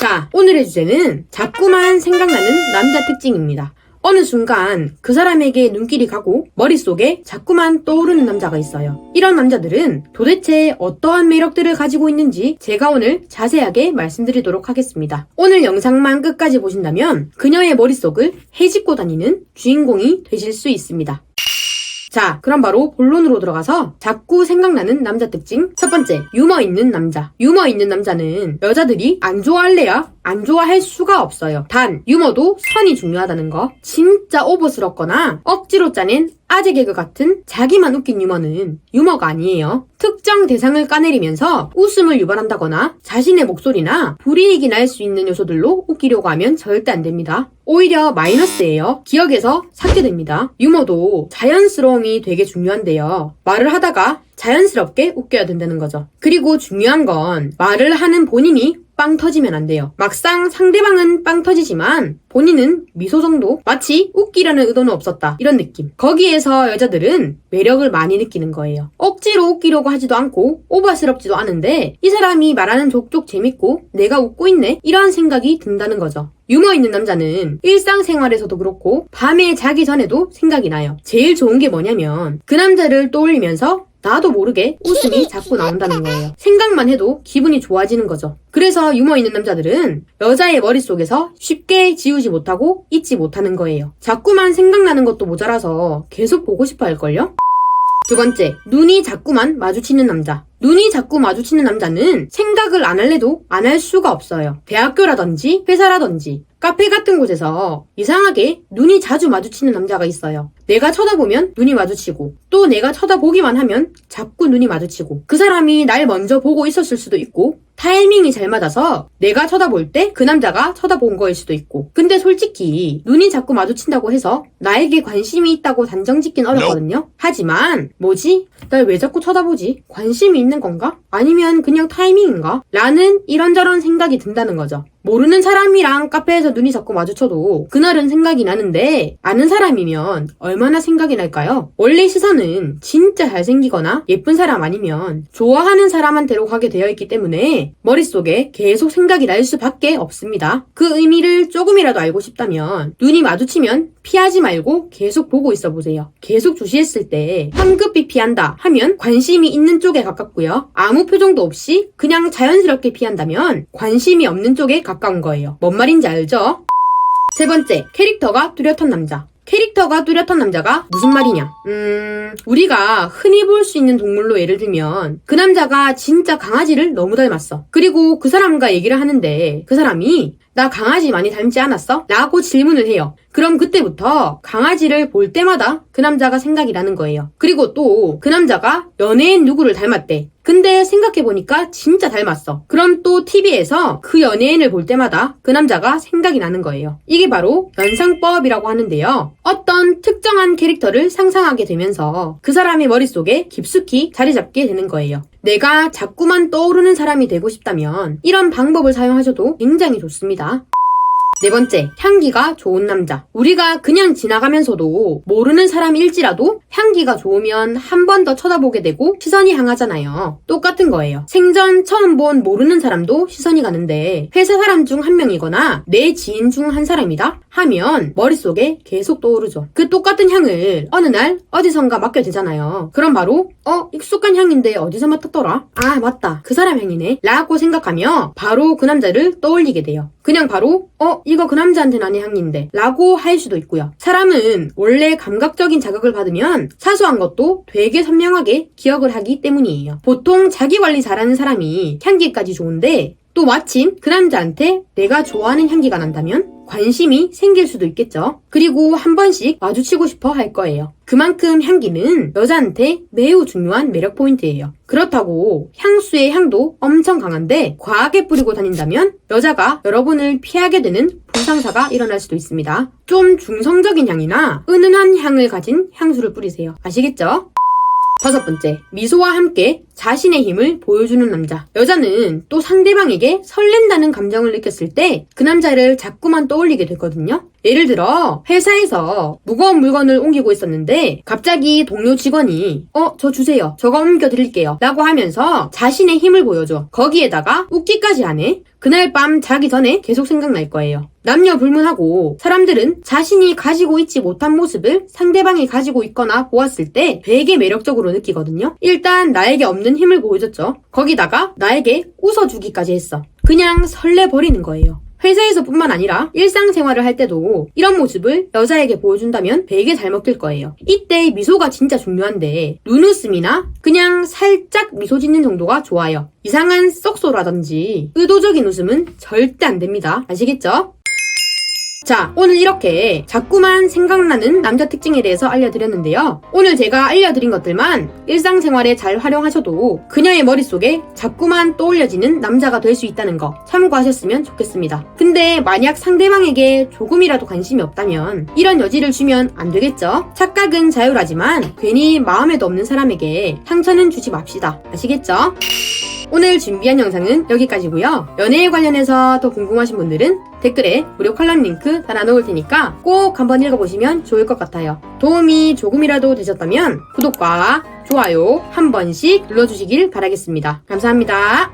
자, 오늘의 주제는 자꾸만 생각나는 남자 특징입니다. 어느 순간 그 사람에게 눈길이 가고 머릿속에 자꾸만 떠오르는 남자가 있어요. 이런 남자들은 도대체 어떠한 매력들을 가지고 있는지 제가 오늘 자세하게 말씀드리도록 하겠습니다. 오늘 영상만 끝까지 보신다면 그녀의 머릿속을 헤집고 다니는 주인공이 되실 수 있습니다. 자, 그럼 바로 본론으로 들어가서 자꾸 생각나는 남자 특징. 첫 번째, 유머 있는 남자. 유머 있는 남자는 여자들이 안 좋아할래야 안 좋아할 수가 없어요. 단, 유머도 선이 중요하다는 거. 진짜 오버스럽거나 억지로 짜낸 아재 개그 같은 자기만 웃긴 유머는 유머가 아니에요. 특정 대상을 까내리면서 웃음을 유발한다거나 자신의 목소리나 불이익이 날 수 있는 요소들로 웃기려고 하면 절대 안 됩니다. 오히려 마이너스예요. 기억에서 삭제됩니다. 유머도 자연스러움이 되게 중요한데요. 말을 하다가 자연스럽게 웃겨야 된다는 거죠. 그리고 중요한 건 말을 하는 본인이 빵 터지면 안 돼요. 막상 상대방은 빵 터지지만 본인은 미소 정도 마치 웃기려는 의도는 없었다 이런 느낌. 거기에서 여자들은 매력을 많이 느끼는 거예요. 억지로 웃기려고 하지도 않고 오버스럽지도 않은데 이 사람이 말하는 족족 재밌고 내가 웃고 있네 이런 생각이 든다는 거죠. 유머 있는 남자는 일상생활에서도 그렇고 밤에 자기 전에도 생각이 나요. 제일 좋은 게 뭐냐면 그 남자를 떠올리면서 나도 모르게 웃음이 자꾸 나온다는 거예요. 생각만 해도 기분이 좋아지는 거죠. 그래서 유머 있는 남자들은 여자의 머릿속에서 쉽게 지우지 못하고 잊지 못하는 거예요. 자꾸만 생각나는 것도 모자라서 계속 보고 싶어 할걸요? 두 번째, 눈이 자꾸만 마주치는 남자. 눈이 자꾸 마주치는 남자는 생각을 안 할래도 안 할 수가 없어요. 대학교라든지 회사라든지 카페 같은 곳에서 이상하게 눈이 자주 마주치는 남자가 있어요. 내가 쳐다보면 눈이 마주치고 또 내가 쳐다보기만 하면 자꾸 눈이 마주치고 그 사람이 날 먼저 보고 있었을 수도 있고 타이밍이 잘 맞아서 내가 쳐다볼 때 그 남자가 쳐다본 거일 수도 있고 근데 솔직히 눈이 자꾸 마주친다고 해서 나에게 관심이 있다고 단정 짓긴 어렵거든요. 하지만 뭐지? 날 왜 자꾸 쳐다보지? 관심이 있는 건가? 아니면 그냥 타이밍인가? 라는 이런저런 생각이 든다는 거죠. 모르는 사람이랑 카페에서 눈이 자꾸 마주쳐도 그날은 생각이 나는데 아는 사람이면 얼마나 생각이 날까요? 원래 시선은 진짜 잘생기거나 예쁜 사람 아니면 좋아하는 사람한테로 가게 되어 있기 때문에 머릿속에 계속 생각이 날 수밖에 없습니다. 그 의미를 조금이라도 알고 싶다면 눈이 마주치면 피하지 말고 계속 보고 있어 보세요. 계속 주시했을 때 황급히 피한다 하면 관심이 있는 쪽에 가깝고요. 아무 표정도 없이 그냥 자연스럽게 피한다면 관심이 없는 쪽에 가까운 거예요. 뭔 말인지 알죠? 세 번째, 캐릭터가 뚜렷한 남자. 캐릭터가 뚜렷한 남자가 무슨 말이냐? 음, 우리가 흔히 볼 수 있는 동물로 예를 들면 그 남자가 진짜 강아지를 너무 닮았어. 그리고 그 사람과 얘기를 하는데 그 사람이 나 강아지 많이 닮지 않았어? 라고 질문을 해요. 그럼 그때부터 강아지를 볼 때마다 그 남자가 생각이 나는 거예요. 그리고 또 그 남자가 연예인 누구를 닮았대. 근데 생각해보니까 진짜 닮았어. 그럼 또 TV에서 그 연예인을 볼 때마다 그 남자가 생각이 나는 거예요. 이게 바로 연상법이라고 하는데요. 어떤 특정한 캐릭터를 상상하게 되면서 그 사람의 머릿속에 깊숙이 자리 잡게 되는 거예요. 내가 자꾸만 떠오르는 사람이 되고 싶다면 이런 방법을 사용하셔도 굉장히 좋습니다. 네 번째, 향기가 좋은 남자. 우리가 그냥 지나가면서도 모르는 사람일지라도 향기가 좋으면 한 번 더 쳐다보게 되고 시선이 향하잖아요. 똑같은 거예요. 생전 처음 본 모르는 사람도 시선이 가는데 회사 사람 중 한 명이거나 내 지인 중 한 사람이다 하면 머릿속에 계속 떠오르죠. 그 똑같은 향을 어느 날 어디선가 맡게 되잖아요. 그럼 바로 어 익숙한 향인데 어디서 맡았더라? 아 맞다 그 사람 향이네 라고 생각하며 바로 그 남자를 떠올리게 돼요. 그냥 바로 어 이거 그 남자한테 나는 향인데 라고 할 수도 있고요. 사람은 원래 감각적인 자극을 받으면 사소한 것도 되게 선명하게 기억을 하기 때문이에요. 보통 자기 관리 잘하는 사람이 향기까지 좋은데 또 마침 그 남자한테 내가 좋아하는 향기가 난다면 관심이 생길 수도 있겠죠. 그리고 한 번씩 마주치고 싶어 할 거예요. 그만큼 향기는 여자한테 매우 중요한 매력 포인트예요. 그렇다고 향수의 향도 엄청 강한데 과하게 뿌리고 다닌다면 여자가 여러분을 피하게 되는 불상사가 일어날 수도 있습니다. 좀 중성적인 향이나 은은한 향을 가진 향수를 뿌리세요. 아시겠죠? 다섯 번째, 미소와 함께 자신의 힘을 보여주는 남자. 여자는 또 상대방에게 설렌다는 감정을 느꼈을 때 그 남자를 자꾸만 떠올리게 되거든요. 예를 들어 회사에서 무거운 물건을 옮기고 있었는데 갑자기 동료 직원이 어 저 주세요. 저거 옮겨 드릴게요. 라고 하면서 자신의 힘을 보여줘. 거기에다가 웃기까지 하네. 그날 밤 자기 전에 계속 생각날 거예요 남녀 불문하고 사람들은 자신이 가지고 있지 못한 모습을 상대방이 가지고 있거나 보았을 때 되게 매력적으로 느끼거든요 일단 나에게 없는 힘을 보여줬죠 거기다가 나에게 웃어주기까지 했어 그냥 설레버리는 거예요 회사에서뿐만 아니라 일상생활을 할 때도 이런 모습을 여자에게 보여준다면 되게 잘 먹힐 거예요. 이때 미소가 진짜 중요한데 눈웃음이나 그냥 살짝 미소 짓는 정도가 좋아요. 이상한 썩소라든지 의도적인 웃음은 절대 안 됩니다. 아시겠죠? 자, 오늘 이렇게 자꾸만 생각나는 남자 특징에 대해서 알려드렸는데요. 오늘 제가 알려드린 것들만 일상생활에 잘 활용하셔도 그녀의 머릿속에 자꾸만 떠올려지는 남자가 될 수 있다는 거 참고하셨으면 좋겠습니다. 근데 만약 상대방에게 조금이라도 관심이 없다면 이런 여지를 주면 안 되겠죠? 착각은 자유라지만 괜히 마음에도 없는 사람에게 상처는 주지 맙시다. 아시겠죠? 오늘 준비한 영상은 여기까지고요. 연애에 관련해서 더 궁금하신 분들은 댓글에 무료 컬럼 링크 달아놓을 테니까 꼭 한번 읽어보시면 좋을 것 같아요. 도움이 조금이라도 되셨다면 구독과 좋아요 한 번씩 눌러주시길 바라겠습니다. 감사합니다.